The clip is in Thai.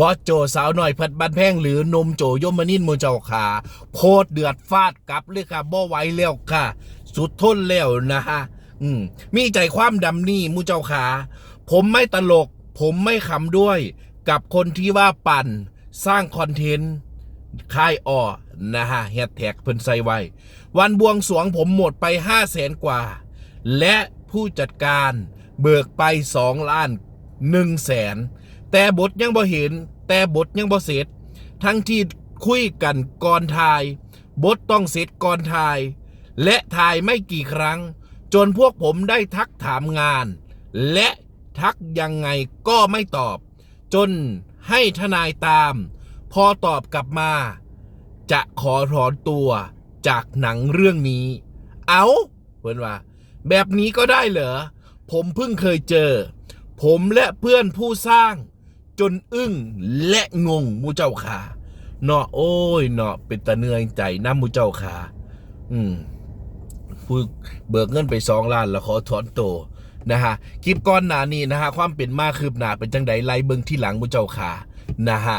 บอสโจสาวหน่อยพัดบันแพงหรือนมโจยมนินมูเจ้าขาโพดเดือดฟาดกลับเลยค่ะบ่ไหวแล้วค่ะ สุดทนแล้วนะฮะอืมมีใจความดำนี่มูเจ้าขาผมไม่ตลก ผมไม่ขำด้วย กับคนที่ว่าปั่น สร้างคอนเทนต์ค่ายอ้อนะฮะแฮชแท็กเพิ่นใส่ไว้ วันบวงสวงผมหมดไป5 0 0แสนกว่า และผู้จัดการเบิกไป2ล้าน1แสน แต่บทยังบ่เห็น แต่บทยังบ่เสร็จ ทั้งที่คุยกันก่อนทาย บทต้องเสร็จก่อนทาย และถ่ายไม่กี่ครั้ง จนพวกผมได้ทักถามงาน และทักยังไงก็ไม่ตอบ จนให้ทนายตาม พอตอบกลับมา จะขอถอนตัวจากหนังเรื่องนี้ เอาเพื่อนว่า แบบนี้ก็ได้เหรอ ผมเพิ่งเคยเจอ ผมและเพื่อนผู้สร้าง จนอึ้งและงงมูเจ้าขาเนาะโอ้ยเนาะเป็นตะเนือยใจน้ำมูเจ้าขาอืมผู้เบิกเงินไปสองล้านแล้วขอถอนตัวนะฮะคลิปก้อนหนานี้นะฮะความเป็นมากคืบหนาเป็นจังไดไล่เบิงที่หลังมูเจ้าขานะฮะ